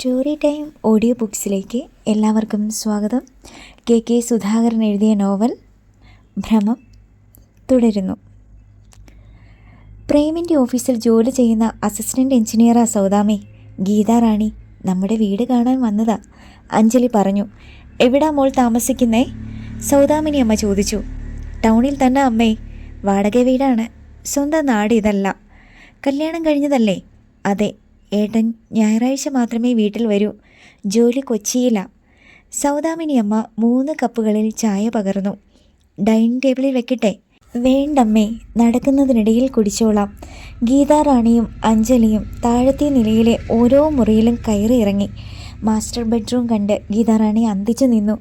Story time audio ബുക്സിലേക്ക് എല്ലാവർക്കും സ്വാഗതം. K. K. Sudhakaran എഴുതിയ നോവൽ ഭ്രമം തുടരുന്നു. പ്രേമിന്റെ ഓഫീസിൽ ജോലി ചെയ്യുന്ന അസിസ്റ്റന്റ് എഞ്ചിനീയറാ സൗദാമി. ഗീതാറാണി നമ്മുടെ വീട് കാണാൻ വന്നതാ. അഞ്ജലി പറഞ്ഞു എവിടാ മോൾ താമസിക്കുന്നേ? സൗദാമിനി അമ്മ ചോദിച്ചു ടൗണിൽ തന്നെ അമ്മേ വാടക വീടാണ്. സ്വന്തം നാട് ഇതല്ല. കല്യാണം കഴിഞ്ഞതല്ലേ? അതെ ഏട്ടൻ ഞായറാഴ്ച മാത്രമേ വീട്ടിൽ വരൂ. ജോലി കൊച്ചിയിലാണ് സൗദാമിനി അമ്മ മൂന്ന് കപ്പുകളിൽ ചായ പകർന്നു. ഡൈനിങ് ടേബിളിൽ വെക്കട്ടെ? വേണ്ടമ്മേ നടക്കുന്നതിനിടയിൽ കുടിച്ചോളാം. ഗീതാറാണിയും അഞ്ജലിയും താഴത്തെ നിലയിലെ ഓരോ മുറിയിലും കയറി ഇറങ്ങി. മാസ്റ്റർ ബെഡ്റൂം കണ്ട് ഗീതാറാണി അന്തിച്ചു നിന്നു.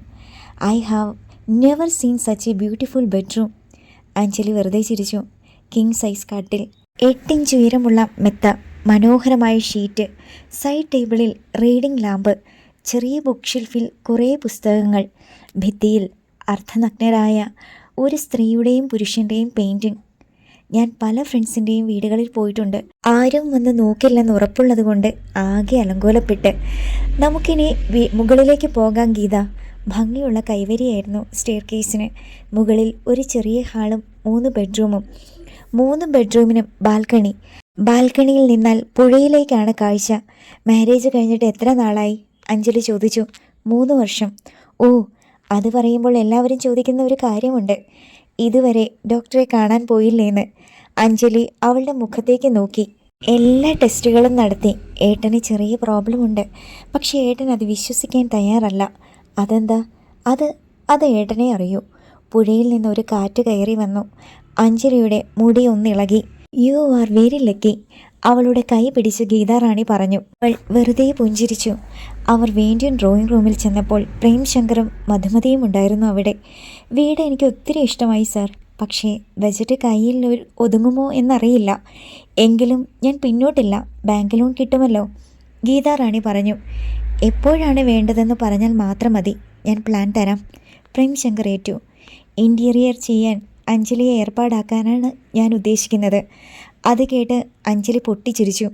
I have never seen such a beautiful bedroom. Anjali വെറുതെ ചിരിച്ചു. കിങ് സൈസ് കാട്ടിൽ എട്ടിഞ്ച് ഉയരമുള്ള മെത്ത. മനോഹരമായ ഷീറ്റ് സൈഡ് ടേബിളിൽ റീഡിംഗ് ലാമ്പ് ചെറിയ ബുക്ക് ഷെൽഫിൽ കുറേ പുസ്തകങ്ങൾ. ഭിത്തിയിൽ അർദ്ധനഗ്നരായ ഒരു സ്ത്രീയുടെയും പുരുഷന്റെയും പെയിന്റിങ് ഞാൻ പല ഫ്രണ്ട്സിന്റെയും വീടുകളിൽ പോയിട്ടുണ്ട്. ആരും വന്ന് നോക്കില്ലെന്ന് ഉറപ്പുള്ളത് കൊണ്ട് ആകെ അലങ്കോലപ്പെട്ട്. നമുക്കിനി മുകളിലേക്ക് പോകാം ഗീത. ഭംഗിയുള്ള കൈവരിയായിരുന്നു സ്റ്റെയർ കേസിന് മുകളിൽ ഒരു ചെറിയ ഹാളും മൂന്ന് ബെഡ്റൂമും. മൂന്ന് ബെഡ്റൂമിനും ബാൽക്കണി. ബാൽക്കണിയിൽ നിന്നാൽ പുഴയിലേക്കാണ് കാഴ്ച. മാരേജ് കഴിഞ്ഞിട്ട് എത്ര നാളായി? അഞ്ജലി ചോദിച്ചു. മൂന്ന് വർഷം. ഓ അത് പറയുമ്പോൾ എല്ലാവരും ചോദിക്കുന്ന ഒരു കാര്യമുണ്ട്. ഇതുവരെ ഡോക്ടറെ കാണാൻ പോയില്ലേന്ന്. അഞ്ജലി അവളുടെ മുഖത്തേക്ക് നോക്കി. എല്ലാ ടെസ്റ്റുകളും നടത്തി. ഏട്ടന് ചെറിയ പ്രോബ്ലം ഉണ്ട് പക്ഷേ ഏട്ടൻ അത് വിശ്വസിക്കാൻ തയ്യാറല്ല. അതെന്താ? അത് അത് ഏട്ടനെ അറിയൂ. പുഴയിൽ നിന്ന് ഒരു കാറ്റ് കയറി വന്നു. അഞ്ജലിയുടെ മുടി ഒന്നിളകി യു ആർ വെരി ലക്കി അവളുടെ കൈ പിടിച്ച് ഗീതാറാണി പറഞ്ഞു. അവൾ വെറുതെ പുഞ്ചിരിച്ചു. അവർ വേണ്ടിയൻ ഡ്രോയിങ് റൂമിൽ ചെന്നപ്പോൾ പ്രേംശങ്കറും മധുമതിയും ഉണ്ടായിരുന്നു അവിടെ. വീട് എനിക്ക് ഒത്തിരി ഇഷ്ടമായി സാർ പക്ഷേ ബജറ്റ് കയ്യിൽ ഒതുങ്ങുമോ എന്നറിയില്ല. എങ്കിലും ഞാൻ പിന്നോട്ടില്ല. ബാങ്ക് ലോൺ കിട്ടുമല്ലോ. ഗീതാറാണി പറഞ്ഞു. എപ്പോഴാണ് വേണ്ടതെന്ന് പറഞ്ഞാൽ മാത്രം മതി. ഞാൻ പ്ലാൻ തരാം. പ്രേംശങ്കർ ഏറ്റു. ഇന്റീരിയർ ചെയ്യാൻ അഞ്ജലിയെ ഏർപ്പാടാക്കാനാണ് ഞാൻ ഉദ്ദേശിക്കുന്നത്. അത് കേട്ട് അഞ്ജലി പൊട്ടിച്ചിരിച്ചു.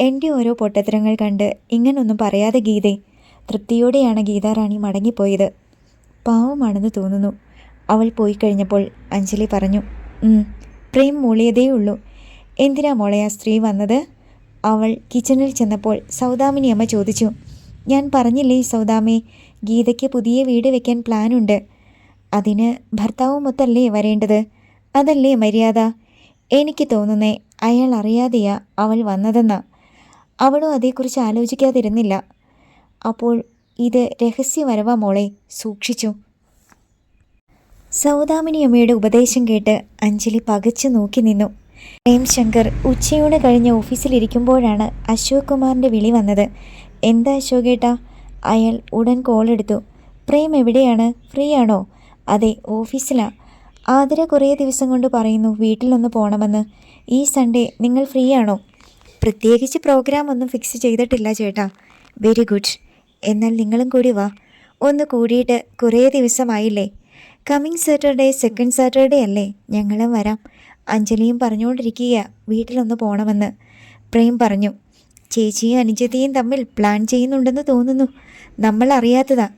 എന്റെ ഓരോ പൊട്ടത്തരങ്ങൾ കണ്ട് ഇങ്ങനൊന്നും പറയാതെ ഗീതേ തൃപ്തിയോടെയാണ് ഗീതാറാണി മടങ്ങിപ്പോയത്. പാവമാണെന്ന് തോന്നുന്നു. അവൾ പോയി കഴിഞ്ഞപ്പോൾ അഞ്ജലി പറഞ്ഞു "ഉം, പ്രേം മൂളിയതേ ഉള്ളൂ. എന്തിനാ മോളെ ആ സ്ത്രീ വന്നത്? അവൾ കിച്ചണിൽ ചെന്നപ്പോൾ സൗദാമിനി അമ്മ ചോദിച്ചു ഞാൻ പറഞ്ഞില്ലേ സൗദാമേ ഗീതയ്ക്ക് പുതിയ വീട് വെക്കാൻ പ്ലാനുണ്ട്. അതിന് ഭർത്താവുമൊത്തല്ലേ വരേണ്ടത്? അതല്ലേ മര്യാദ? എനിക്ക് തോന്നുന്നേ അയാൾ അറിയാതെയാ അവൾ വന്നതെന്ന്. അവളും അതേക്കുറിച്ച് ആലോചിക്കാതിരുന്നില്ല. അപ്പോൾ ഇത് രഹസ്യവരവാ മോളെ സൂക്ഷിച്ചു. സൗദാമിനി അമ്മയുടെ ഉപദേശം കേട്ട് അഞ്ജലി പകച്ചു നോക്കി നിന്നു. പ്രേം ശങ്കർ ഉച്ചയോടെ കഴിഞ്ഞ് ഓഫീസിലിരിക്കുമ്പോഴാണ് അശോക് കുമാറിന്റെ വിളി വന്നത്. എന്താ അശോകേട്ടാ? അയാൾ ഉടൻ കോൾ എടുത്തു. പ്രേം എവിടെയാണ്? ഫ്രീ ആണോ അതെ ഓഫീസിലാ. ആതിര കുറേ ദിവസം കൊണ്ട് പറയുന്നു വീട്ടിലൊന്ന് പോകണമെന്ന് ഈ സൺഡേ നിങ്ങൾ ഫ്രീ ആണോ പ്രത്യേകിച്ച് പ്രോഗ്രാം ഒന്നും ഫിക്സ് ചെയ്തിട്ടില്ല ചേട്ടാ. വെരി ഗുഡ് എന്നാൽ നിങ്ങളും കൂടി വാ. ഒന്ന് കൂടിയിട്ട് കുറേ ദിവസമായില്ലേ? കമ്മിങ് സാറ്റർഡേ സെക്കൻഡ് സാറ്റർഡേ അല്ലേ? ഞങ്ങളും വരാം. അഞ്ജലിയും പറഞ്ഞുകൊണ്ടിരിക്കുക വീട്ടിലൊന്ന് പോകണമെന്ന് പ്രേം പറഞ്ഞു ചേച്ചിയും അനുജതിയും തമ്മിൽ പ്ലാൻ ചെയ്യുന്നുണ്ടെന്ന് തോന്നുന്നു. നമ്മൾ അറിയാത്തതാ.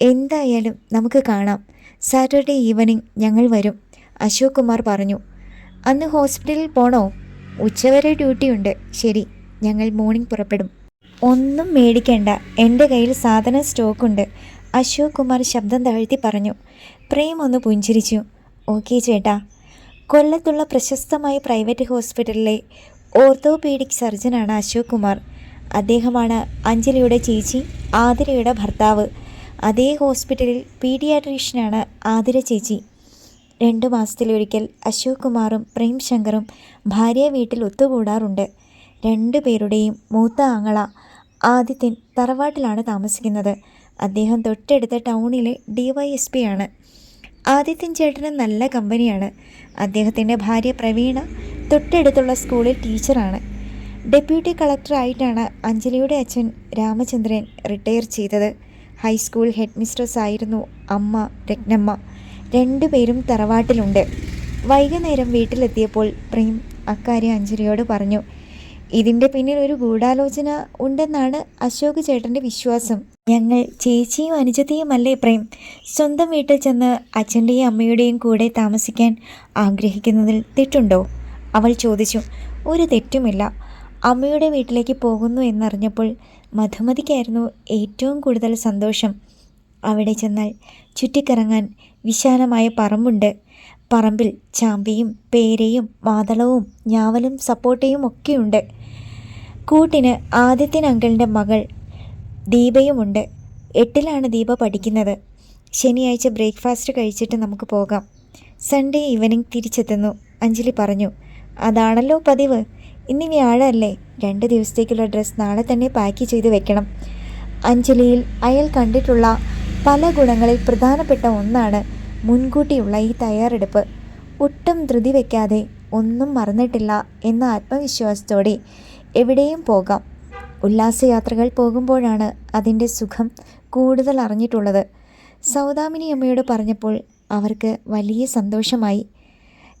എന്തായാലും നമുക്ക് കാണാം. സാറ്റർഡേ ഈവനിങ് ഞങ്ങൾ വരും അശോക് കുമാർ പറഞ്ഞു. അന്ന് ഹോസ്പിറ്റലിൽ പോണോ? ഉച്ചവരെ ഡ്യൂട്ടിയുണ്ട് ശരി ഞങ്ങൾ മോർണിംഗ് പുറപ്പെടും. ഒന്നും മേടിക്കേണ്ട. എന്റെ കയ്യിൽ സാധനം സ്റ്റോക്കുണ്ട്. അശോക് കുമാർ ശബ്ദം താഴ്ത്തി പറഞ്ഞു. പ്രേം ഒന്ന് പുഞ്ചിരിച്ചു. ഓക്കെ ചേട്ടാ. കൊല്ലത്തുള്ള പ്രശസ്തമായ പ്രൈവറ്റ് ഹോസ്പിറ്റലിലെ ഓർത്തോപീഡിക് സർജനാണ് അശോക് കുമാർ. അദ്ദേഹമാണ് അഞ്ജലിയുടെ ചേച്ചി ആതിരയുടെ ഭർത്താവ്. അതേ ഹോസ്പിറ്റലിൽ പീഡിയാട്രീഷ്യനാണ് ആതിര ചേച്ചി. രണ്ടു മാസത്തിലൊരിക്കൽ അശോക് കുമാറും പ്രേം ശങ്കറും ഭാര്യ വീട്ടിൽ ഒത്തുകൂടാറുണ്ട്. രണ്ടു പേരുടെയും മൂത്ത ആങ്ങള ആദിത്യൻ തറവാട്ടിലാണ് താമസിക്കുന്നത്. അദ്ദേഹം തൊട്ടടുത്ത ടൗണിലെ ഡി വൈ എസ് പി ആണ്. ആദിത്യൻ ചേട്ടന് നല്ല കമ്പനിയാണ്. അദ്ദേഹത്തിന്റെ ഭാര്യ പ്രവീണ തൊട്ടടുത്തുള്ള സ്കൂളിൽ ടീച്ചറാണ്. ഡെപ്യൂട്ടി കളക്ടറായിട്ടാണ് അഞ്ജലിയുടെ അച്ഛൻ രാമചന്ദ്രൻ റിട്ടയർ ചെയ്തത്. ഹൈസ്കൂൾ ഹെഡ് മിസ്ട്രസ് ആയിരുന്നു അമ്മ രത്നമ്മ. രണ്ടുപേരും തറവാട്ടിലുണ്ട്. വൈകുന്നേരം വീട്ടിലെത്തിയപ്പോൾ പ്രേം അക്കാര്യം അഞ്ജലിയോട് പറഞ്ഞു ഇതിന്റെ പിന്നിൽ ഒരു ഗൂഢാലോചന ഉണ്ടെന്നാണ് അശോക് ചേട്ടന്റെ വിശ്വാസം. ഞങ്ങൾ ചേച്ചിയും അനുജത്തെയും അല്ലേ പ്രേം? സ്വന്തം വീട്ടിൽ ചെന്ന് അച്ഛന്റെയും അമ്മയുടെയും കൂടെ താമസിക്കാൻ ആഗ്രഹിക്കുന്നതിൽ തെറ്റുണ്ടോ? അവൾ ചോദിച്ചു ഒരു തെറ്റുമില്ല. അമ്മയുടെ വീട്ടിലേക്ക് പോകുന്നു എന്നറിഞ്ഞപ്പോൾ മധുമതിക്കായിരുന്നു ഏറ്റവും കൂടുതൽ സന്തോഷം. അവിടെ ചെന്നാൽ ചുറ്റിക്കറങ്ങാൻ വിശാലമായ പറമ്പുണ്ട്. പറമ്പിൽ ചാമ്പയും പേരയും മാതളവും ഞാവലും സപ്പോട്ടയും ഒക്കെയുണ്ട്. കൂട്ടിന് ആദിത്യൻ അങ്കിളിന്റെ മകൾ ദീപയുമുണ്ട്. എട്ടിലാണ് ദീപ പഠിക്കുന്നത്. ശനിയാഴ്ച ബ്രേക്ക്ഫാസ്റ്റ് കഴിച്ചിട്ട് നമുക്ക് പോകാം. Sunday evening തിരിച്ചെത്തുന്നു. അഞ്ജലി പറഞ്ഞു. അതാണല്ലോ പതിവ്. ഇന്ന് വ്യാഴമല്ലേ രണ്ട് ദിവസത്തേക്കുള്ള ഡ്രസ്സ് നാളെ തന്നെ പാക്ക് ചെയ്ത് വെക്കണം. അഞ്ജലിയിൽ അയാൾ കണ്ടിട്ടുള്ള പല ഗുണങ്ങളിൽ പ്രധാനപ്പെട്ട ഒന്നാണ് മുൻകൂട്ടിയുള്ള ഈ തയ്യാറെടുപ്പ്. ഒട്ടും ധൃതി വയ്ക്കാതെ ഒന്നും മറന്നിട്ടില്ല എന്ന ആത്മവിശ്വാസത്തോടെ എവിടെയും പോകാം. ഉല്ലാസയാത്രകൾ പോകുമ്പോഴാണ് അതിന്റെ സുഖം കൂടുതൽ അറിഞ്ഞിട്ടുള്ളത്. സൗദാമിനി അമ്മയോട് പറഞ്ഞപ്പോൾ അവർക്ക് വലിയ സന്തോഷമായി.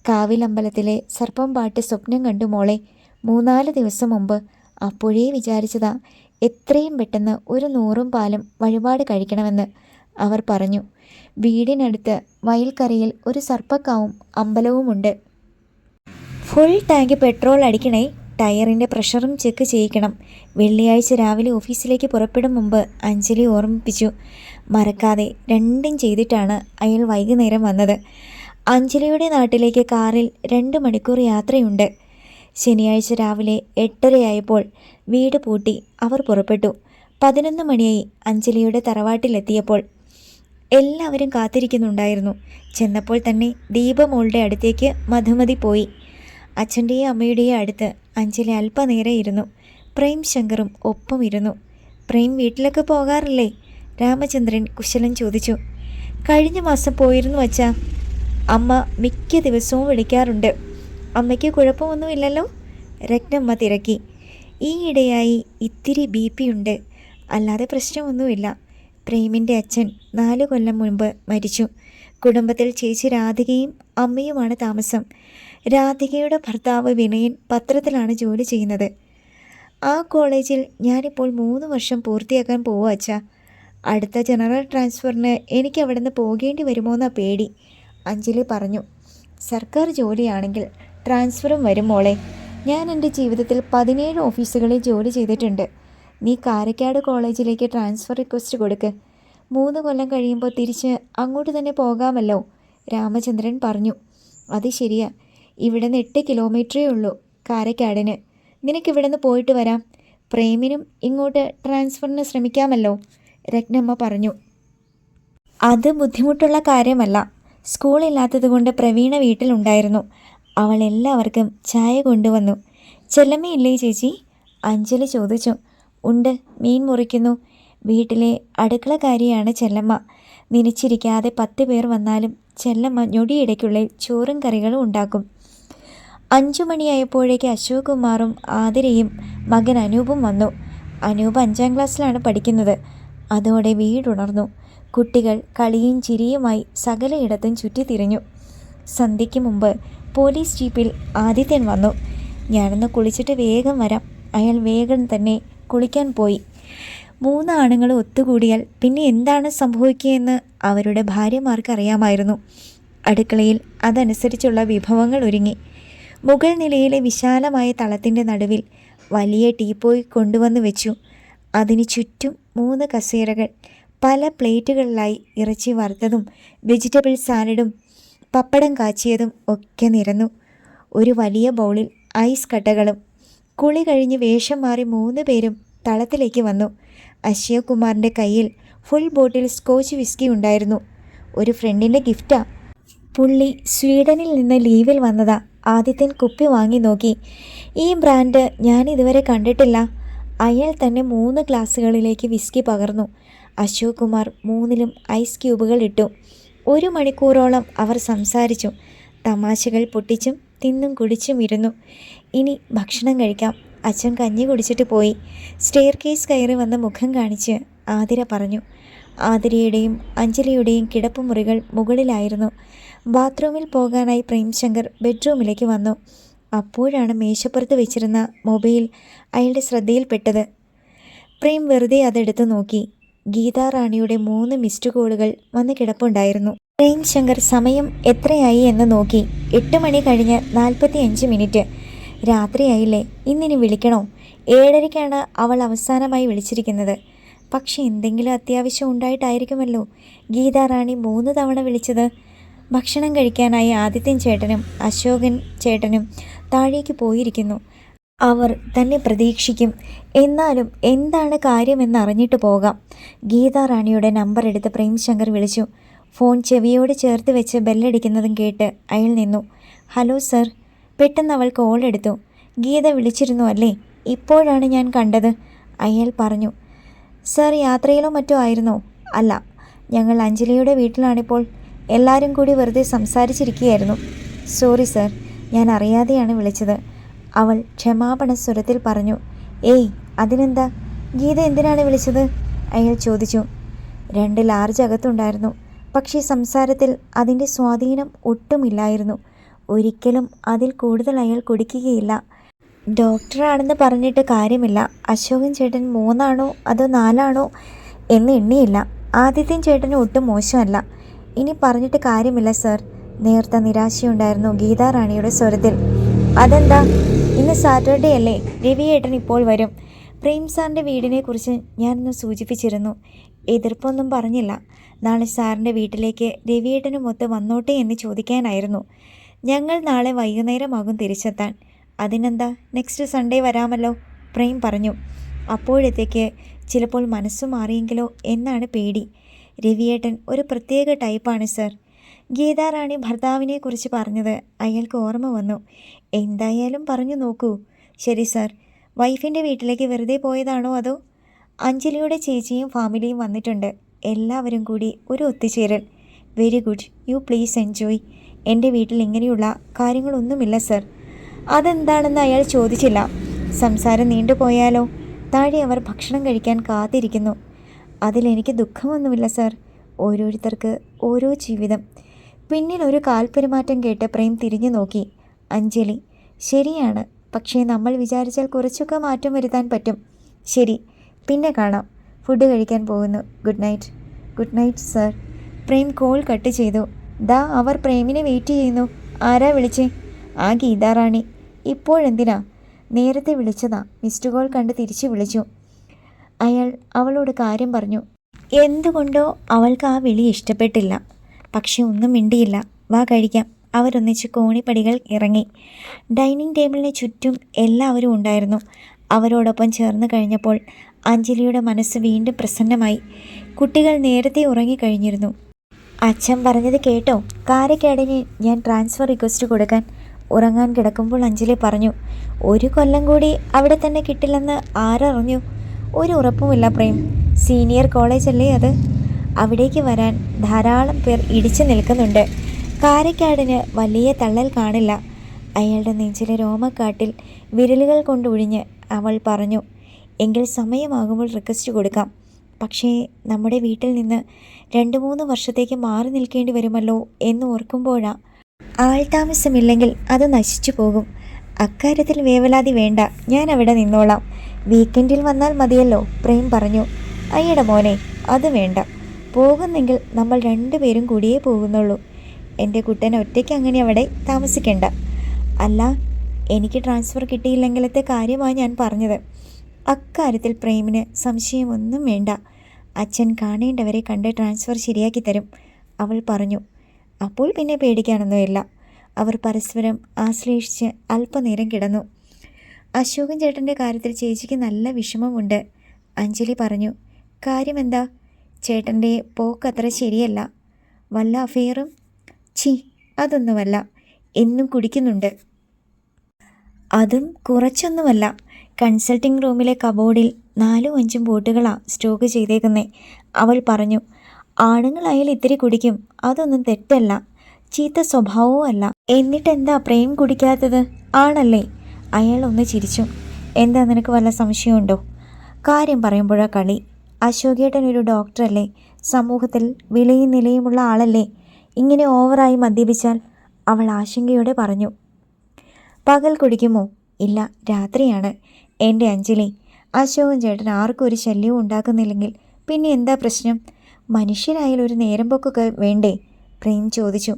കാവിലമ്പലത്തിലെ സർപ്പം പാട്ട് സ്വപ്നം കണ്ടു മോളെ. മൂന്നാൽ ദിവസം മുമ്പ് അപ്പോഴേ വിചാരിച്ചതാ എത്രയും പെട്ടെന്ന് ഒരു നൂറും പാലും വഴിപാട് കഴിക്കണമെന്ന് അവർ പറഞ്ഞു. വീടിനടുത്ത് വയൽക്കരയിൽ ഒരു സർപ്പക്കാവും അമ്പലവുമുണ്ട്. ഫുൾ ടാങ്ക് പെട്രോൾ അടിക്കണേ ടയറിന്റെ പ്രഷറും ചെക്ക് ചെയ്യിക്കണം. വെള്ളിയാഴ്ച രാവിലെ ഓഫീസിലേക്ക് പുറപ്പെടും മുമ്പ് അഞ്ജലി ഓർമ്മിപ്പിച്ചു. മറക്കാതെ രണ്ടും ചെയ്തിട്ടാണ് അയാൾ വൈകുന്നേരം വന്നത്. അഞ്ജലിയുടെ നാട്ടിലേക്ക് കാറിൽ രണ്ട് മണിക്കൂർ യാത്രയുണ്ട്. ശനിയാഴ്ച രാവിലെ എട്ടരയായപ്പോൾ വീട് പൂട്ടി അവർ പുറപ്പെട്ടു. പതിനൊന്ന് മണിയായി അഞ്ജലിയുടെ തറവാട്ടിലെത്തിയപ്പോൾ എല്ലാവരും കാത്തിരിക്കുന്നുണ്ടായിരുന്നു. ചെന്നപ്പോൾ തന്നെ ദീപമോളുടെ അടുത്തേക്ക് മധുമതി പോയി. അച്ഛന്റെയും അമ്മയുടെയും അടുത്ത് അഞ്ജലി അല്പനേരം ഇരുന്നു. പ്രേം ശങ്കറും ഒപ്പം ഇരുന്നു. പ്രേം വീട്ടിലൊക്കെ പോകാറില്ലേ? രാമചന്ദ്രൻ കുശലം ചോദിച്ചു. കഴിഞ്ഞ മാസം പോയിരുന്നു വച്ചാ അമ്മ മിക്ക ദിവസവും വിളിക്കാറുണ്ട്. അമ്മയ്ക്ക് കുഴപ്പമൊന്നുമില്ലല്ലോ? രത്നമ്മ തിരക്കി ഈയിടെയായി ഇത്തിരി ബി പി ഉണ്ട്. അല്ലാതെ പ്രശ്നമൊന്നുമില്ല. പ്രേമിന്റെ അച്ഛൻ നാല് കൊല്ലം മുൻപ് മരിച്ചു. കുടുംബത്തിൽ ചേച്ചി രാധികയും അമ്മയുമാണ് താമസം. രാധികയുടെ ഭർത്താവ് വിനയൻ പത്രത്തിലാണ് ജോലി ചെയ്യുന്നത്. ആ കോളേജിൽ ഞാനിപ്പോൾ മൂന്ന് വർഷം പൂർത്തിയാക്കാൻ പോവുക അച്ഛാ. അടുത്ത ജനറൽ ട്രാൻസ്ഫറിന് എനിക്ക് അവിടെ നിന്ന് പോകേണ്ടി വരുമോയെന്നാ പേടി. അഞ്ജലി പറഞ്ഞു സർക്കാർ ജോലിയാണെങ്കിൽ ട്രാൻസ്ഫറും വരും മോളെ. ഞാൻ എന്റെ ജീവിതത്തിൽ പതിനേഴ് ഓഫീസുകളിൽ ജോലി ചെയ്തിട്ടുണ്ട്. നീ കാരക്കാട് കോളേജിലേക്ക് ട്രാൻസ്ഫർ റിക്വസ്റ്റ് കൊടുക്ക്. മൂന്ന് കൊല്ലം കഴിയുമ്പോൾ തിരിച്ച് അങ്ങോട്ട് തന്നെ പോകാമല്ലോ രാമചന്ദ്രൻ പറഞ്ഞു. അത് ശരിയാ. ഇവിടെ നിന്ന് എട്ട് കിലോമീറ്ററേ ഉള്ളൂ കാരക്കാടിന്. നിനക്കിവിടെ നിന്ന് പോയിട്ട് വരാം. പ്രേമിനും ഇങ്ങോട്ട് ട്രാൻസ്ഫറിന് ശ്രമിക്കാമല്ലോ രത്നമ്മ പറഞ്ഞു. അത് ബുദ്ധിമുട്ടുള്ള കാര്യമല്ല. സ്കൂളില്ലാത്തത് കൊണ്ട് പ്രവീണ വീട്ടിലുണ്ടായിരുന്നു. അവൾ എല്ലാവർക്കും ചായ കൊണ്ടുവന്നു. ചെല്ലമ്മയില്ലേ ചേച്ചി? അഞ്ജലി ചോദിച്ചു. ഉണ്ട് മീൻ മുറിക്കുന്നു. വീട്ടിലെ അടുക്കളക്കാരിയാണ് ചെല്ലമ്മ. നിനച്ചിരിക്കാതെ പത്ത് പേർ വന്നാലും ചെല്ലമ്മ ഞൊടിയിടയ്ക്കുള്ളിൽ ചോറും കറികളും ഉണ്ടാക്കും. അഞ്ചു മണിയായപ്പോഴേക്ക് അശോക് കുമാറും ആതിരയും മകൻ അനൂപും വന്നു. അനൂപ് അഞ്ചാം ക്ലാസ്സിലാണ് പഠിക്കുന്നത്. അതോടെ വീടുണർന്നു. കുട്ടികൾ കളിയും ചിരിയുമായി സകലയിടത്തും ചുറ്റിത്തിരിഞ്ഞു. സന്ധ്യയ്ക്ക് മുമ്പ് പോലീസ് ജീപ്പിൽ ആദിത്യൻ വന്നു. ഞാനൊന്ന് കുളിച്ചിട്ട് വേഗം വരാം. അയാൾ വേഗം തന്നെ കുളിക്കാൻ പോയി. മൂന്ന് ആണുങ്ങൾ ഒത്തുകൂടിയാൽ പിന്നെ എന്താണ് സംഭവിക്കുകയെന്ന് അവരുടെ ഭാര്യമാർക്ക് അറിയാമായിരുന്നു. അടുക്കളയിൽ അതനുസരിച്ചുള്ള വിഭവങ്ങൾ ഒരുങ്ങി. മുകൾ നിലയിലെ വിശാലമായ തളത്തിന്റെ നടുവിൽ വലിയ ടീപ്പോയി കൊണ്ടുവന്ന് വെച്ചു. അതിന് ചുറ്റും മൂന്ന് കസേരകൾ. പല പ്ലേറ്റുകളിലായി ഇറച്ചി വറുത്തതും വെജിറ്റബിൾ സാലഡും പപ്പടം കാച്ചിയതും ഒക്കെ നിരന്നു. ഒരു വലിയ ബൗളിൽ ഐസ് കട്ടകളും കുളി കഴിഞ്ഞ് വേഷം മാറി മൂന്ന് പേരും തളത്തിലേക്ക് വന്നു. അശ്വകുമാറിന്റെ കയ്യിൽ ഫുൾ ബോട്ടിൽ സ്കോച്ച് വിസ്കി ഉണ്ടായിരുന്നു. ഒരു ഫ്രണ്ടിന്റെ ഗിഫ്റ്റാ. പുള്ളി സ്വീഡനിൽ നിന്ന് ലീവിൽ വന്നതാ. ആദിത്യൻ കുപ്പി വാങ്ങി നോക്കി. ഈ ബ്രാൻഡ് ഞാൻ ഇതുവരെ കണ്ടിട്ടില്ല. അയാൾ തന്നെ മൂന്ന് ഗ്ലാസ്സുകളിലേക്ക് വിസ്കി പകർന്നു. അശോക് കുമാർ മൂന്നിലും ഐസ് ക്യൂബുകൾ ഇട്ടു. ഒരു മണിക്കൂറോളം അവർ സംസാരിച്ചു തമാശകൾ പൊട്ടിച്ചും തിന്നും കുടിച്ചും ഇരുന്നു. ഇനി ഭക്ഷണം കഴിക്കാം. അച്ഛൻ കഞ്ഞി കുടിച്ചിട്ട് പോയി. സ്റ്റെയർ കേസ് കയറി വന്ന് മുഖം കാണിച്ച് ആതിര പറഞ്ഞു. ആതിരയുടെയും അഞ്ജലിയുടെയും കിടപ്പുമുറികൾ മുകളിലായിരുന്നു. ബാത്റൂമിൽ പോകാനായി പ്രേംശങ്കർ ബെഡ്റൂമിലേക്ക് വന്നു. അപ്പോഴാണ് മേശപ്പുറത്ത് വെച്ചിരുന്ന മൊബൈൽ അയാളുടെ ശ്രദ്ധയിൽപ്പെട്ടത്. പ്രേം വെറുതെ അതെടുത്ത് നോക്കി. ഗീതാ റാണിയുടെ മൂന്ന് മിസ്ഡ് കോളുകൾ വന്ന് കിടപ്പുണ്ടായിരുന്നു. പ്രേം ശങ്കർ സമയം എത്രയായി എന്ന് നോക്കി. എട്ട് മണി കഴിഞ്ഞ് നാൽപ്പത്തി അഞ്ച് മിനിറ്റ്. രാത്രിയായില്ലേ? ഇന്നിനി വിളിക്കണോ? ഏഴരയ്ക്കാണ് അവൾ അവസാനമായി വിളിച്ചിരിക്കുന്നത്. പക്ഷേ എന്തെങ്കിലും അത്യാവശ്യം ഉണ്ടായിട്ടായിരിക്കുമല്ലോ ഗീതാ റാണി മൂന്ന് തവണ വിളിച്ചത്. ഭക്ഷണം കഴിക്കാനായി ആദിത്യൻ ചേട്ടനും അശോകൻ ചേട്ടനും താഴേക്ക് പോയിരിക്കുന്നു. അവർ തന്നെ പ്രതീക്ഷിക്കും. എന്നാലും എന്താണ് കാര്യമെന്ന് അറിഞ്ഞിട്ട് പോകാം. ഗീതാ റാണിയുടെ നമ്പർ എടുത്ത് പ്രേംശങ്കർ വിളിച്ചു. ഫോൺ ചെവിയോട് ചേർത്ത് വെച്ച് ബെല്ലടിക്കുന്നതും കേട്ട് അയാൾ നിന്നു. ഹലോ സർ പെട്ടെന്ന് അവൾ കോൾ എടുത്തു. ഗീത വിളിച്ചിരുന്നു അല്ലേ? ഇപ്പോഴാണ് ഞാൻ കണ്ടത് അയാൾ പറഞ്ഞു. സർ യാത്രയിലോ മറ്റോ ആയിരുന്നോ? അല്ല ഞങ്ങൾ അഞ്ജലിയുടെ വീട്ടിലാണിപ്പോൾ. എല്ലാവരും കൂടി വെറുതെ സംസാരിച്ചിരിക്കുകയായിരുന്നു. സോറി സർ ഞാൻ അറിയാതെയാണ് വിളിച്ചത്. അവൾ ക്ഷമാപണ സ്വരത്തിൽ പറഞ്ഞു ഏയ് അതിനെന്താ? ഗീത എന്തിനാണ് വിളിച്ചത്? അയാൾ ചോദിച്ചു രണ്ട് ലാർജ് അകത്തുണ്ടായിരുന്നു. പക്ഷേ സംസാരത്തിൽ അതിന്റെ സ്വാധീനം ഒട്ടുമില്ലായിരുന്നു. ഒരിക്കലും അതിൽ കൂടുതൽ അയാൾ കുടിക്കുകയില്ല. ഡോക്ടറാണെന്ന് പറഞ്ഞിട്ട് കാര്യമില്ല. അശോകൻ ചേട്ടൻ മൂന്നാണോ അതോ നാലാണോ എന്ന് എണ്ണിയില്ല. ആദിത്യൻ ചേട്ടന് ഒട്ടും മോശമല്ല. ഇനി പറഞ്ഞിട്ട് കാര്യമില്ല സർ. നേർത്ത നിരാശയുണ്ടായിരുന്നു ഗീതാറാണിയുടെ സ്വരത്തിൽ. അതെന്താ? ഇന്ന് സാറ്റർഡേ അല്ലേ? രവിയേട്ടൻ ഇപ്പോൾ വരും. പ്രേം സാറിന്റെ വീടിനെക്കുറിച്ച് ഞാനൊന്ന് സൂചിപ്പിച്ചിരുന്നു. എതിർപ്പൊന്നും പറഞ്ഞില്ല. നാളെ സാറിന്റെ വീട്ടിലേക്ക് രവിയേട്ടനുമൊത്ത് വന്നോട്ടെ എന്ന് ചോദിക്കാനായിരുന്നു. ഞങ്ങൾ നാളെ വൈകുന്നേരമാകും തിരിച്ചെത്താൻ. അതിനെന്താ? Next Sunday വരാമല്ലോ? പ്രേം പറഞ്ഞു. അപ്പോഴത്തേക്ക് ചിലപ്പോൾ മനസ്സ് മാറിയെങ്കിലോ എന്നാണ് പേടി. രവിയേട്ടൻ ഒരു പ്രത്യേക ടൈപ്പാണ് സർ. ഗീതാറാണി ഭർത്താവിനെ കുറിച്ച് പറഞ്ഞത് അയാൾക്ക് ഓർമ്മ വന്നു. എന്തായാലും പറഞ്ഞു നോക്കൂ. ശരി സർ. വൈഫിന്റെ വീട്ടിലേക്ക് വെറുതെ പോയതാണോ അതോ? അഞ്ജലിയുടെ ചേച്ചിയും ഫാമിലിയും വന്നിട്ടുണ്ട്. എല്ലാവരും കൂടി ഒരു ഒത്തുചേരൽ. Very good. You please enjoy. എന്റെ വീട്ടിൽ ഇങ്ങനെയുള്ള കാര്യങ്ങളൊന്നുമില്ല സർ. അതെന്താണെന്ന് അയാൾ ചോദിച്ചില്ല. സംസാരം നീണ്ടുപോയാലോ താഴെ അവർ ഭക്ഷണം കഴിക്കാൻ കാത്തിരിക്കുന്നു. അതിലെനിക്ക് ദുഃഖമൊന്നുമില്ല സർ. ഓരോരുത്തർക്ക് ഓരോ ജീവിതം. പിന്നിൽ ഒരു കാൽപെരുമാറ്റം കേട്ട് പ്രേം തിരിഞ്ഞു നോക്കി. അഞ്ജലി. ശരിയാണ്. പക്ഷേ നമ്മൾ വിചാരിച്ചാൽ കുറച്ചൊക്കെ മാറ്റം വരുത്താൻ പറ്റും. ശരി. പിന്നെ കാണാം. ഫുഡ് കഴിക്കാൻ പോകുന്നു. Good night. Good night sir. Prem call cut ചെയ്തു. ദാ അവർ പ്രേമിനെ വെയിറ്റ് ചെയ്യുന്നു. ആരാ വിളിച്ചേ? ആ ഗീതാറാണി ഇപ്പോഴെന്തിനാ നേരത്തെ വിളിച്ചതാ. മിസ്ഡ് കോൾ കണ്ട് തിരിച്ചു വിളിച്ചു. അയാൾ അവളോട് കാര്യം പറഞ്ഞു. എന്തുകൊണ്ടോ അവൾക്ക് ആ വിളി ഇഷ്ടപ്പെട്ടില്ല. പക്ഷെ ഒന്നും മിണ്ടിയില്ല. വാ കഴിക്കാം. അവരൊന്നിച്ച് കോണിപ്പടികൾ ഇറങ്ങി. ഡൈനിങ് ടേബിളിന് ചുറ്റും എല്ലാവരും ഉണ്ടായിരുന്നു. അവരോടൊപ്പം ചേർന്ന് കഴിഞ്ഞപ്പോൾ അഞ്ജലിയുടെ മനസ്സ് വീണ്ടും പ്രസന്നമായി. കുട്ടികൾ നേരത്തെ ഉറങ്ങിക്കഴിഞ്ഞിരുന്നു. അച്ഛൻ പറഞ്ഞത് കേട്ടോ കാരക്കാടിന് ഞാൻ ട്രാൻസ്ഫർ റിക്വസ്റ്റ് കൊടുക്കാൻ. ഉറങ്ങാൻ കിടക്കുമ്പോൾ അഞ്ജലി പറഞ്ഞു ഒരു കൊല്ലം കൂടി അവിടെ തന്നെ കിട്ടില്ലെന്ന് ആരറിഞ്ഞു? ഒരു ഉറപ്പുമില്ല പ്രേം സീനിയർ കോളേജല്ലേ അത്. അവിടേക്ക് വരാൻ ധാരാളം പേർ ഇടിച്ചു നിൽക്കുന്നുണ്ട്. കാരക്കാടിന് വലിയ തള്ളൽ കാണില്ല. അയാളുടെ നെഞ്ചിലെ രോമക്കാട്ടിൽ വിരലുകൾ കൊണ്ടൊഴിഞ്ഞ് അവൾ പറഞ്ഞു എങ്കിൽ സമയമാകുമ്പോൾ റിക്വസ്റ്റ് കൊടുക്കാം. പക്ഷേ നമ്മുടെ വീട്ടിൽ നിന്ന് രണ്ട് മൂന്ന് വർഷത്തേക്ക് മാറി നിൽക്കേണ്ടി വരുമല്ലോ എന്ന് ഓർക്കുമ്പോഴാ ആൾതാമസമില്ലെങ്കിൽ അത് നശിച്ചു പോകും. അക്കാര്യത്തിൽ വേവലാതി വേണ്ട. ഞാൻ അവിടെ നിന്നോളാം. വീക്കെൻഡിൽ വന്നാൽ മതിയല്ലോ പ്രേം പറഞ്ഞു. അയ്യടെ മോനെ അത് വേണ്ട. പോകുന്നെങ്കിൽ നമ്മൾ രണ്ടുപേരും കൂടിയേ പോകുന്നുള്ളൂ. എന്റെ കുട്ടൻ ഒറ്റയ്ക്ക് അങ്ങനെ അവിടെ താമസിക്കേണ്ട. അല്ല എനിക്ക് ട്രാൻസ്ഫർ കിട്ടിയില്ലെങ്കിലത്തെ കാര്യമാണ് ഞാൻ പറഞ്ഞത്. അക്കാര്യത്തിൽ പ്രേമിന് സംശയമൊന്നും വേണ്ട. അച്ഛൻ കാണേണ്ടവരെ കണ്ട് ട്രാൻസ്ഫർ ശരിയാക്കി തരും അവൾ പറഞ്ഞു. അപ്പോൾ പിന്നെ പേടിക്കാനൊന്നുമില്ല. അവർ പരസ്പരം ആശ്ലേഷിച്ച് അല്പനേരം കിടന്നു. അശോകൻ ചേട്ടന്റെ കാര്യത്തിൽ ചേച്ചിക്ക് നല്ല വിഷമമുണ്ട്. അഞ്ജലി പറഞ്ഞു കാര്യമെന്താ? ചേട്ടന്റെ പോക്കത്ര ശരിയല്ല. വല്ല അഫെയറും ഛീ അതൊന്നുമല്ല. എന്നും കുടിക്കുന്നുണ്ട്. അതും കുറച്ചൊന്നുമല്ല. കൺസൾട്ടിംഗ് റൂമിലെ കബോർഡിൽ നാലും അഞ്ചും ബോട്ടുകളാണ് സ്റ്റോക്ക് ചെയ്തേക്കുന്നേ. അവൾ പറഞ്ഞു ആണുങ്ങളായാൽ ഇത്തിരി കുടിക്കും. അതൊന്നും തെറ്റല്ല. ചീത്ത സ്വഭാവവും അല്ല. എന്നിട്ടെന്താ പ്രേം കുടിക്കാത്തത്? ആണല്ലേ? അയാൾ ഒന്ന് ചിരിച്ചു. എന്താ നിനക്ക് വല്ല സംശയമുണ്ടോ? കാര്യം പറയുമ്പോഴാ കളി. അശോകേട്ടൻ ഒരു ഡോക്ടറല്ലേ? സമൂഹത്തിൽ വിലയും നിലയുമുള്ള ആളല്ലേ? ഇങ്ങനെ ഓവറായി മദ്യപിച്ചാൽ അവൾ ആശങ്കയോടെ പറഞ്ഞു. പകൽ കുടിക്കുമോ? ഇല്ല രാത്രിയാണ്. എന്റെ അഞ്ജലി അശോകൻ ചേട്ടൻ ആർക്കും ഒരു ശല്യവും ഉണ്ടാക്കുന്നില്ലെങ്കിൽ പിന്നെ എന്താ പ്രശ്നം? മനുഷ്യരായാൽ ഒരു നേരം പോക്കൊക്കെ വേണ്ടേ? പ്രേം ചോദിച്ചു.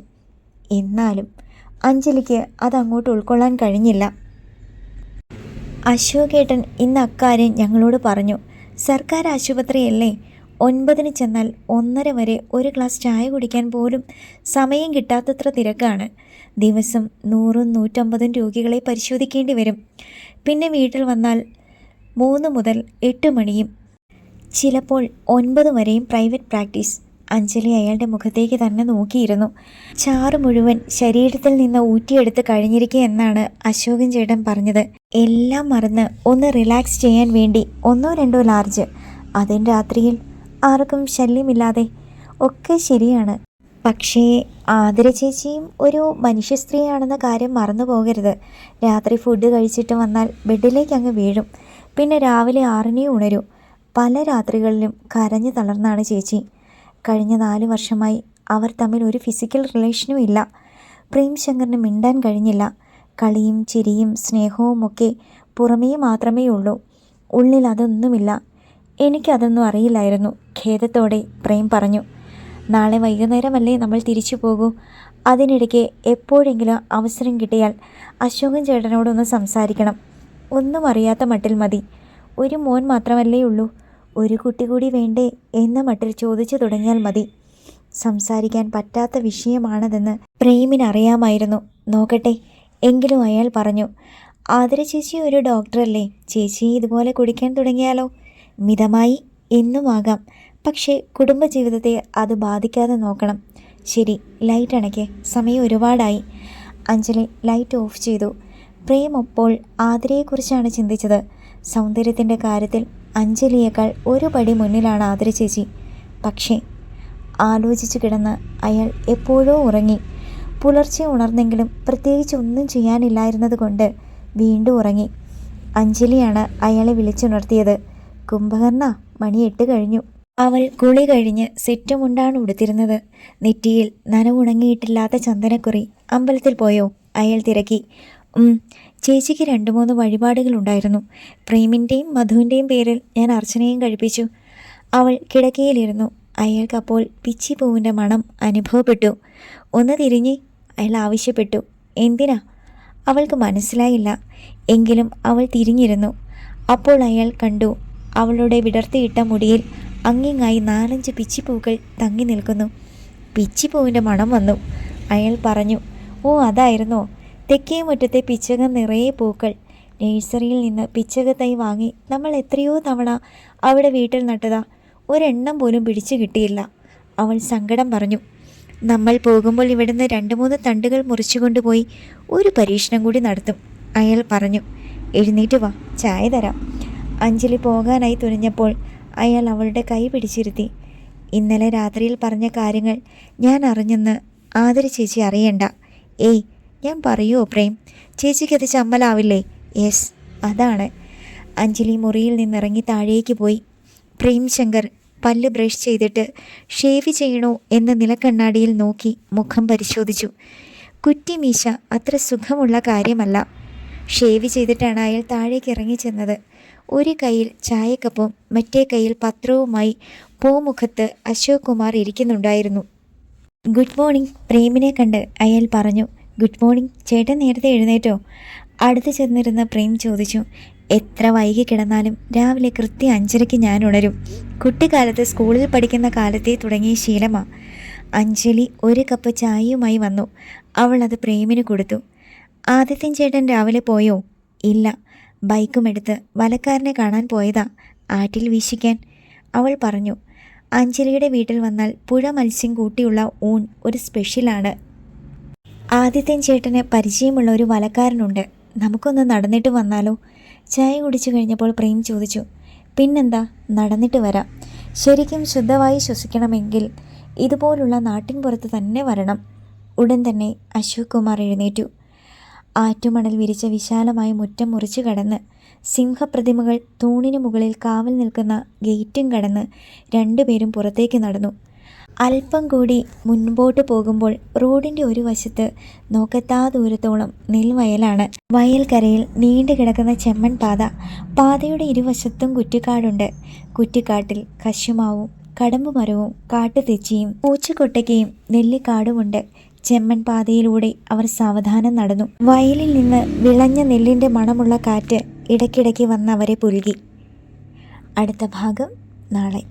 എന്നാലും അഞ്ജലിക്ക് അതങ്ങോട്ട് ഉൾക്കൊള്ളാൻ കഴിഞ്ഞില്ല. അശോകേട്ടൻ ഇന്ന് അക്കാര്യം ഞങ്ങളോട് പറഞ്ഞു. സർക്കാർ ആശുപത്രിയല്ലേ? ഒൻപതിന് ചെന്നാൽ ഒന്നര വരെ ഒരു ഗ്ലാസ് ചായ കുടിക്കാൻ പോലും സമയം കിട്ടാത്തത്ര തിരക്കാണ്. ദിവസം നൂറും നൂറ്റമ്പതും രോഗികളെ പരിശോധിക്കേണ്ടി വരും. പിന്നെ വീട്ടിൽ വന്നാൽ മൂന്ന് മുതൽ എട്ട് മണിയും ചിലപ്പോൾ ഒൻപത് വരെയും പ്രൈവറ്റ് പ്രാക്ടീസ്. അഞ്ജലി അയാളുടെ മുഖത്തേക്ക് തന്നെ നോക്കിയിരുന്നു. ചാറ് മുഴുവൻ ശരീരത്തിൽ നിന്ന് ഊറ്റിയെടുത്ത് കഴിഞ്ഞിരിക്കുക എന്നാണ് അശോകൻ ചേട്ടൻ പറഞ്ഞത്. എല്ലാം മറന്ന് ഒന്ന് റിലാക്സ് ചെയ്യാൻ വേണ്ടി ഒന്നോ രണ്ടോ ലാർജ്. അതിൻ രാത്രിയിൽ ആർക്കും ശല്യമില്ലാതെ ഒക്കെ ശരിയാണ്. പക്ഷേ ആതിര ചേച്ചിയും ഒരു മനുഷ്യ സ്ത്രീയാണെന്ന കാര്യം മറന്നു പോകരുത്. രാത്രി ഫുഡ് കഴിച്ചിട്ട് വന്നാൽ ബെഡിലേക്ക് അങ്ങ് വീഴും. പിന്നെ രാവിലെ ആറിനെ ഉണരും. പല രാത്രികളിലും കരഞ്ഞു തളർന്നാണ് ചേച്ചി. കഴിഞ്ഞ നാല് വർഷമായി അവർ തമ്മിൽ ഒരു ഫിസിക്കൽ റിലേഷനും ഇല്ല. പ്രേംശങ്കറിന് മിണ്ടാൻ കഴിഞ്ഞില്ല. കളിയും ചിരിയും സ്നേഹവും ഒക്കെ പുറമേ മാത്രമേ ഉള്ളൂ ഉള്ളിൽ അതൊന്നുമില്ല. എനിക്കതൊന്നും അറിയില്ലായിരുന്നു. ഖേദത്തോടെ പ്രേം പറഞ്ഞു നാളെ വൈകുന്നേരമല്ലേ നമ്മൾ തിരിച്ചു പോകൂ? അതിനിടയ്ക്ക് എപ്പോഴെങ്കിലും അവസരം കിട്ടിയാൽ അശോകൻ ചേട്ടനോടൊന്ന് സംസാരിക്കണം. ഒന്നും അറിയാത്ത മട്ടിൽ മതി. ഒരു മോൻ മാത്രമല്ലേ ഉള്ളൂ. ഒരു കുട്ടി കൂടി വേണ്ടേ എന്ന മട്ടിൽ ചോദിച്ചു തുടങ്ങിയാൽ മതി. സംസാരിക്കാൻ പറ്റാത്ത വിഷയമാണതെന്ന് പ്രേമിനറിയാമായിരുന്നു. നോക്കട്ടെ എങ്കിലും അയാൾ പറഞ്ഞു ആതിര ചേച്ചി ഒരു ഡോക്ടറല്ലേ? ചേച്ചി ഇതുപോലെ കുടിക്കാൻ തുടങ്ങിയാലോ? മിതമായി എന്നുമാകാം പക്ഷേ കുടുംബജീവിതത്തെ അത് ബാധിക്കാതെ നോക്കണം. ശരി ലൈറ്റ് അണയ്ക്ക്. സമയം ഒരുപാടായി. അഞ്ജലി ലൈറ്റ് ഓഫ് ചെയ്തു. പ്രേം അപ്പോൾ ആതിരയെക്കുറിച്ചാണ് ചിന്തിച്ചത്. സൗന്ദര്യത്തിന്റെ കാര്യത്തിൽ അഞ്ജലിയേക്കാൾ ഒരു പടി മുന്നിലാണ് ആതിര ചേച്ചി. പക്ഷേ ആലോചിച്ചു കിടന്ന് അയാൾ എപ്പോഴോ ഉറങ്ങി. പുലർച്ചെ ഉണർന്നെങ്കിലും പ്രത്യേകിച്ച് ഒന്നും ചെയ്യാനില്ലായിരുന്നത് കൊണ്ട് വീണ്ടും ഉറങ്ങി. അഞ്ജലിയാണ് അയാളെ വിളിച്ചുണർത്തിയത്. കുംഭകർണ മണി എട്ട് കഴിഞ്ഞു. അവൾ കുളി കഴിഞ്ഞ് സെറ്റുമുണ്ടാണ് ഉടുത്തിരുന്നത്. നെറ്റിയിൽ നനവുണങ്ങിയിട്ടില്ലാത്ത ചന്ദനക്കുറി അമ്പലത്തിൽ പോയോ? അയാൾ തിരക്കി. ഉം, ചേച്ചിക്ക് രണ്ട് മൂന്ന് വഴിപാടുകളുണ്ടായിരുന്നു പ്രേമിന്റെയും മധുവിന്റെയും പേരിൽ ഞാൻ അർച്ചനയും കഴിപ്പിച്ചു. അവൾ കിടക്കയിലിരുന്നു. അയാൾക്കപ്പോൾ പിച്ചി പിച്ചിപ്പൂവിന്റെ മണം അനുഭവപ്പെട്ടു. ഒന്ന് തിരിഞ്ഞ് അയാൾ ആവശ്യപ്പെട്ടു. എന്തിനാ? അവൾക്ക് മനസ്സിലായില്ല. എങ്കിലും അവൾ തിരിഞ്ഞിരുന്നു. അപ്പോൾ അയാൾ കണ്ടു അവളുടെ വിടർത്തിയിട്ട മുടിയിൽ അങ്ങിങ്ങായി നാലഞ്ച് പിച്ചിപ്പൂക്കൾ തങ്ങി നിൽക്കുന്നു. പിച്ചിപ്പൂവിന്റെ മണം വന്നു. അയാൾ പറഞ്ഞു ഓ അതായിരുന്നോ? തെക്കേ മുറ്റത്തെ പിച്ചകം നിറയെ പൂക്കൾ. നേഴ്സറിയിൽ നിന്ന് പിച്ചകത്തൈ വാങ്ങി നമ്മൾ എത്രയോ തവണ അവിടെ വീട്ടിൽ നട്ടതാ. ഒരെണ്ണം പോലും പിടിച്ചു കിട്ടിയില്ല. അവൾ സങ്കടം പറഞ്ഞു നമ്മൾ പോകുമ്പോൾ ഇവിടുന്ന് രണ്ട് മൂന്ന് തണ്ടുകൾ മുറിച്ചു കൊണ്ടുപോയി ഒരു പരീക്ഷണം കൂടി നടത്തും. അയാൾ പറഞ്ഞു എഴുന്നേറ്റ് വാ ചായ തരാം. അഞ്ജലി പോകാനായി തുനിഞ്ഞപ്പോൾ അയാൾ അവളുടെ കൈ പിടിച്ചിരുത്തി. ഇന്നലെ രാത്രിയിൽ പറഞ്ഞ കാര്യങ്ങൾ ഞാൻ അറിഞ്ഞെന്ന് ആദരി ചേച്ചി അറിയണ്ട. ഏയ് ഞാൻ പറയുമോ പ്രേം. ചേച്ചിക്കത് ചമ്മലാവില്ലേ? യെസ് അതാണ്. അഞ്ജലി മുറിയിൽ നിന്നിറങ്ങി താഴേക്ക് പോയി. പ്രേം ശങ്കർ പല്ല് ബ്രഷ് ചെയ്തിട്ട് ഷേവ് ചെയ്യണോ എന്ന് നിലക്കണ്ണാടിയിൽ നോക്കി മുഖം പരിശോധിച്ചു. കുറ്റിമീശ അത്ര സുഖമുള്ള കാര്യമല്ല. ഷേവ് ചെയ്തിട്ടാണ് അയാൾ താഴേക്ക് ഇറങ്ങി ചെന്നത്. ഒരു കയ്യിൽ ചായക്കപ്പും മറ്റേ കയ്യിൽ പത്രവുമായി പൂമുഖത്ത് അശോക് കുമാർ ഇരിക്കുന്നുണ്ടായിരുന്നു. ഗുഡ് മോർണിംഗ് പ്രേമിനെ കണ്ട് അയാൾ പറഞ്ഞു. ഗുഡ് മോർണിംഗ് ചേട്ടൻ നേരത്തെ എഴുന്നേറ്റോ? അടുത്ത് ചെന്നിരുന്ന പ്രേം ചോദിച്ചു. എത്ര വൈകി കിടന്നാലും രാവിലെ കൃത്യം അഞ്ചരയ്ക്ക് ഞാൻ ഉണരും. കുട്ടിക്കാലത്ത് സ്കൂളിൽ പഠിക്കുന്ന കാലത്തെ തുടങ്ങിയ ശീലമാ. അഞ്ജലി ഒരു കപ്പ് ചായയുമായി വന്നു. അവൾ അത് പ്രേമിന് കൊടുത്തു. ആദിത്യൻ ചേട്ടൻ രാവിലെ പോയോ? ഇല്ല ബൈക്കും എടുത്ത് വലക്കാരനെ കാണാൻ പോയതാ. ആറ്റിൽ വീശിക്കാൻ. അവൾ പറഞ്ഞു അഞ്ജലിയുടെ വീട്ടിൽ വന്നാൽ പുഴ മത്സ്യം കൂട്ടിയുള്ള ഊൺ ഒരു സ്പെഷ്യലാണ് ആദിത്യൻ ചേട്ടന് പരിചയമുള്ള ഒരു വലക്കാരനുണ്ട്. നമുക്കൊന്ന് നടന്നിട്ട് വന്നാലോ? ചായ കുടിച്ചു കഴിഞ്ഞപ്പോൾ പ്രേം ചോദിച്ചു പിന്നെന്താ? നടന്നിട്ട് വരാം. ശരിക്കും ശുദ്ധമായി ശ്വസിക്കണമെങ്കിൽ ഇതുപോലുള്ള നാട്ടിൻപുറത്ത് തന്നെ വരണം. ഉടൻ തന്നെ അശോക് കുമാർ എഴുന്നേറ്റു. ആറ്റുമണൽ വിരിച്ച വിശാലമായ മുറ്റം മുറിച്ചു കടന്ന് സിംഹപ്രതിമകൾ തൂണിനു മുകളിൽ കാവൽ നിൽക്കുന്ന ഗേറ്റും കടന്ന് രണ്ടുപേരും പുറത്തേക്ക് നടന്നു. അല്പം കൂടി മുൻപോട്ട് പോകുമ്പോൾ റോഡിന്റെ ഒരു വശത്ത് നോക്കത്താ ദൂരത്തോളം നെൽവയലാണ്. വയൽക്കരയിൽ നീണ്ടു കിടക്കുന്ന ചെമ്മൺ പാത. പാതയുടെ ഇരുവശത്തും കുറ്റിക്കാടുണ്ട്. കുറ്റിക്കാട്ടിൽ കശുമാവും കടമ്പുമരവും കാട്ടുതെച്ചിയും പൂച്ചക്കൊട്ടയ്ക്കയും നെല്ലിക്കാടുമുണ്ട്. ചെമ്മൺ പാതയിലൂടെ അവർ സാവധാനം നടന്നു. വയലിൽ നിന്ന് വിളഞ്ഞ നെല്ലിന്റെ മണമുള്ള കാറ്റ് ഇടയ്ക്കിടയ്ക്ക് വന്ന് അവരെ പുലുകി അടുത്ത ഭാഗം നാളെ.